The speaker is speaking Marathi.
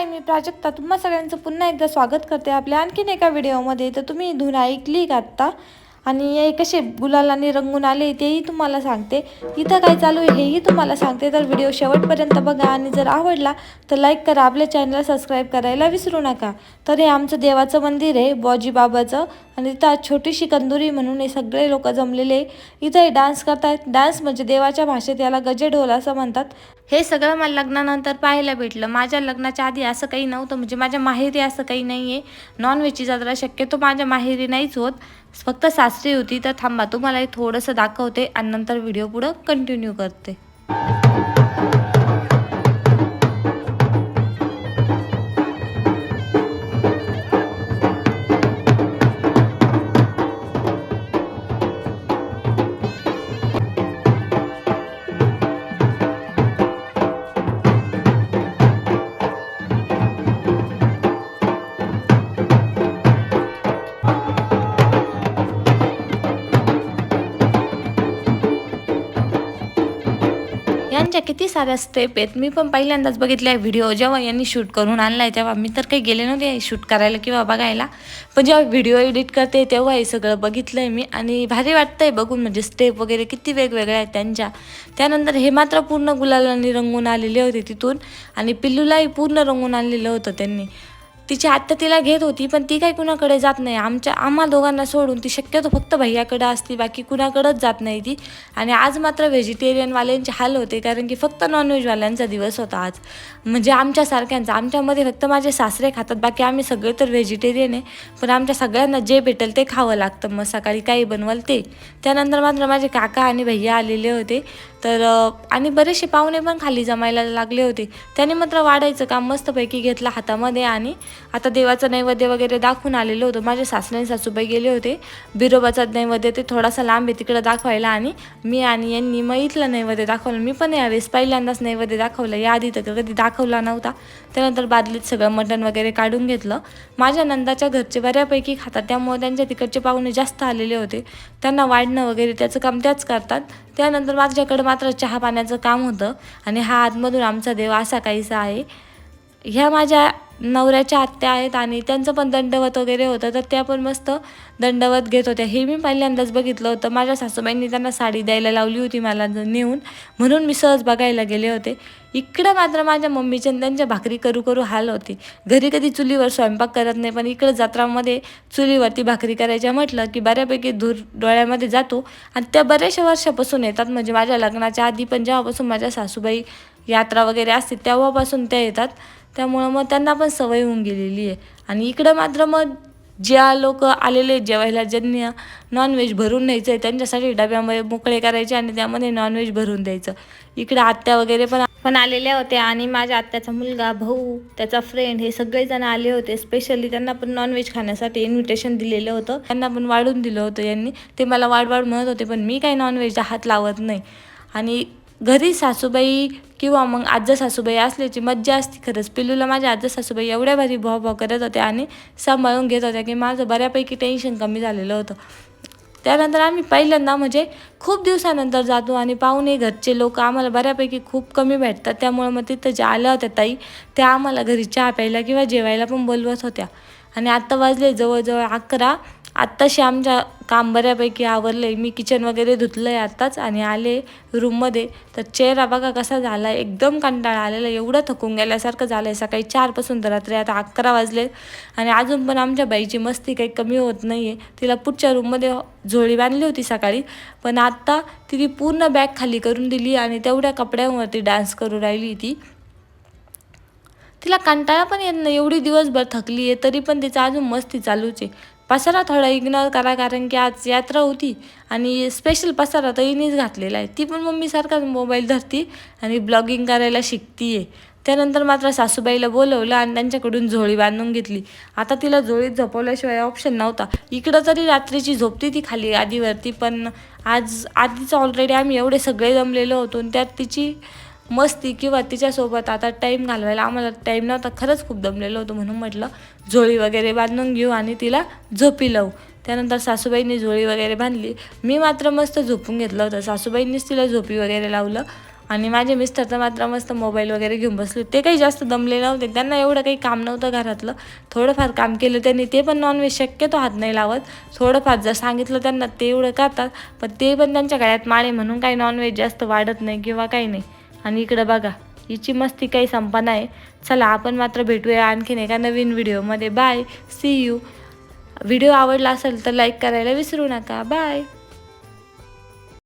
हाय मी प्राजक्ता तुम्हा सगळ्यांचं पुन्हा एकदा स्वागत करते आपल्या आणखीन एका व्हिडिओमध्ये. तर तुम्ही धुन ऐकली का आत्ता? आणि हे कसे गुलालाने रंगून आले तेही तुम्हाला सांगते. इथं काय चालू आहे हेही तुम्हाला सांगते. तर व्हिडिओ शेवटपर्यंत बघा आणि जर आवडला तर लाईक करा. आपल्या चॅनलला सबस्क्राईब करायला विसरू नका. तर हे आमचं देवाचं मंदिर आहे बॉजीबाबाचं. आणि इथं छोटीशी कंदुरी म्हणून हे सगळे लोक जमलेले इथं हे डान्स करतायत. डान्स म्हणजे देवाच्या भाषेत याला गजेढोल असं म्हणतात. हे सगळं मला लग्नानंतर पाहायला भेटलं. माझ्या लग्नाच्या आधी असं काही नव्हतं. म्हणजे माझ्या माहेरी असं काही नाही आहे नॉनव्हेजची जत्रा शक्यतो माझ्या माहेरी नाहीच होत. फक्त सासरी होती तर थांबा. तुम्हाला हे थोडंसं दाखवते आणि नंतर व्हिडिओ पुढं कंटिन्यू करते. यांच्या किती साऱ्या स्टेप आहेत मी पण पहिल्यांदाच बघितल्या व्हिडिओ जेव्हा यांनी शूट करून आणलाय तेव्हा मी तर काही गेले नव्हते शूट करायला किंवा बघायला. पण जेव्हा व्हिडिओ एडिट करते तेव्हा हे सगळं बघितलंय मी आणि भारी वाटतंय बघून म्हणजे स्टेप वगैरे किती वेगवेगळ्या आहेत त्यांच्या. त्यानंतर हे मात्र पूर्ण गुलालांनी रंगून आलेले होते तिथून आणि पिल्लूलाही पूर्ण रंगून आणलेलं होतं त्यांनी. तिची आत्या तिला घेत होती पण ती काही कुणाकडे जात नाही. आमच्या आम्हा दोघांना सोडून ती शक्यतो फक्त भैयाकडे असती बाकी कुणाकडंच जात नाही ती. आणि आज मात्र व्हेजिटेरियनवाल्यांचे हाल होते कारण की फक्त नॉनव्हेजवाल्यांचा दिवस होता आज. म्हणजे आमच्यासारख्यांचा आमच्यामध्ये फक्त माझे सासरे खातात बाकी आम्ही सगळे तर व्हेजिटेरियन आहे. पण आमच्या सगळ्यांना जे भेटेल ते खावं लागतं. मग सकाळी काही बनवाल ते. त्यानंतर मात्र माझे काका आणि भैया आलेले होते. तर आणि बरेचसे पाहुणे पण खाली जमायला लागले होते. त्याने मात्र वाढायचं काम मस्तपैकी घेतलं हातामध्ये आणि आता देवाचं नैवेद्य वगैरे दाखवून आलेलं होतं. माझे सासरे सासूबाई गेले होते. बिरोबाचा नैवेद्य ते थोडासा लांब आहे तिकडं दाखवायला आणि मी आणि यांनी मग इथलं नैवेद्य दाखवलं. मी पण यावेळेस पहिल्यांदाच नैवेद्य दाखवलं. या आधी तर कधी दाखवला नव्हता. त्यानंतर बादलीत सगळं मटण वगैरे काढून घेतलं. माझ्या नंदाच्या घरचे बऱ्यापैकी खातात. त्यामुळे त्यांच्या तिकडचे पाहुणे जास्त आलेले होते. त्यांना वाढणं वगैरे त्याचं काम त्याच करतात. त्यानंतर माझ्याकडं मात्र चहा पाण्याचं काम होतं आणि हा आतमधून आमचा देव असा काहीसा आहे. ह्या माझ्या नवऱ्याच्या आत्या आहेत आणि त्यांचं पण दंडवत वगैरे होतं तर त्या पण मस्त दंडवत घेत होत्या. हे मी पहिल्यांदाच बघितलं होतं. माझ्या सासूबाईंनी त्यांना साडी द्यायला लावली होती मला नेऊन. म्हणून मी सहज बघायला गेले होते. इकडं मात्र माझ्या मम्मीच्या त्यांच्या भाकरी करू करू हाल होते. घरी कधी चुलीवर स्वयंपाक करत नाही पण इकडं जत्रामध्ये चुलीवरती भाकरी करायच्या म्हटलं की बऱ्यापैकी धूर डोळ्यामध्ये जातो आणि त्या बऱ्याचशा वर्षापासून येतात. म्हणजे माझ्या लग्नाच्या आधी पण जेव्हापासून माझ्या सासूबाई यात्रा वगैरे असते तेव्हापासून त्या येतात. त्यामुळं मग त्यांना पण सवय होऊन गेलेली आहे. आणि इकडं मात्र मग ज्या लोक आलेले आहेत जेवायला ज्यांनी नॉनव्हेज भरून न्यायचं आहे त्यांच्यासाठी डब्यामध्ये मोकळे करायचे आणि त्यामध्ये नॉनव्हेज भरून द्यायचं. इकडे आत्या वगैरे पण पण आलेल्या होत्या आणि माझ्या आत्याचा मुलगा भाऊ त्याचा फ्रेंड हे सगळेजण आले होते. स्पेशली त्यांना पण नॉनव्हेज खाण्यासाठी इन्व्हिटेशन दिलेलं होतं. त्यांना पण वाढून दिलं होतं यांनी. ते मला वाढ वाढ म्हणत होते पण मी काही नॉनव्हेजचा हात लावत नाही. आणि घरी सासूबाई किंवा मग आज्जा सासूबाई असल्याची मज्जा असते. खरंच पिल्लूला माझ्या आज्जा सासूबाई एवढ्या भारी भाव भाव करत होत्या आणि सांभाळून घेत होत्या की माझं बऱ्यापैकी टेन्शन कमी झालेलं होतं. त्यानंतर आम्ही पहिल्यांदा म्हणजे खूप दिवसानंतर जातो आणि पाहुणे घरचे लोक आम्हाला बऱ्यापैकी खूप कमी भेटतात. त्यामुळे मग तिथं ज्या आल्या होत्या ताई त्या आम्हाला घरी चहा प्यायला किंवा जेवायला पण बोलवत होत्या. आणि आत्ता वाजले जवळजवळ अकरा. आत्ताशी आमच्या काम बऱ्यापैकी आवरलं आहे मी किचन वगैरे धुतलं आहे आत्ताच आणि आले रूममध्ये तर चेहरा बघा कसा झाला आहे एकदम कंटाळा आलेला एवढं थकून गेल्यासारखं झालं आहे सकाळी चारपासून तर रात्री आता अकरा वाजले आणि अजून पण आमच्या बाईची मस्ती काही कमी होत नाही आहे तिला पुढच्या रूममध्ये झोळी बांधली होती सकाळी. पण आत्ता तिने पूर्ण बॅग खाली करून दिली आणि तेवढ्या कपड्यांवरती डान्स करू राहिली ती. तिला कंटाळा पण येत नाही. एवढी दिवसभर थकली आहे तरी पण तिचं अजून मस्ती चालूच आहे. पसारा थोडा इग्नोर करा कारण की आज यात्रा होती आणि स्पेशल पसारा तर हिनीच घातलेला आहे. ती पण मम्मीसारखाच मोबाईल धरती आणि ब्लॉगिंग करायला शिकती आहे त्यानंतर मात्र सासूबाईला बोलवलं आणि त्यांच्याकडून झोळी बांधून घेतली. आता तिला झोळीत झोपवल्याशिवाय ऑप्शन नव्हता. इकडं तरी रात्रीची झोपती ती खाली आधीवरती पण आज आधीच ऑलरेडी आम्ही एवढे सगळे जमलेलो होतो आणि त्यात तिची मस्ती किंवा तिच्यासोबत आता टाईम घालवायला आम्हाला टाईम नव्हता खरंच खूप दमलेलं होतं म्हणून म्हटलं झोळी वगैरे बांधून घेऊ आणि तिला झोपी लावू. त्यानंतर सासूबाईंनी झोळी वगैरे बांधली. मी मात्र मस्त झोपून घेतलं होतं. सासूबाईंनीच तिला झोपी वगैरे लावलं. आणि माझे मिस्टर तर मात्र मस्त मोबाईल वगैरे घेऊन बसले. ते काही जास्त दमले नव्हते. त्यांना एवढं काही काम नव्हतं घरातलं. थोडंफार काम केलं त्यांनी. ते पण नॉनव्हेज शक्यतो हात नाही लावत. थोडंफार जर सांगितलं त्यांना ते एवढं करतात. पण ते पण त्यांच्या गळ्यात माळे म्हणून काही नॉनव्हेज जास्त वाढत नाही किंवा काही नाही. आणि इकडं बघा हिची मस्ती काही संपा आहे चला आपण मात्र भेटूया आणखीन एका नवीन व्हिडिओमध्ये. बाय सी यू व्हिडिओ आवडला असेल तर लाईक करायला विसरू नका. बाय.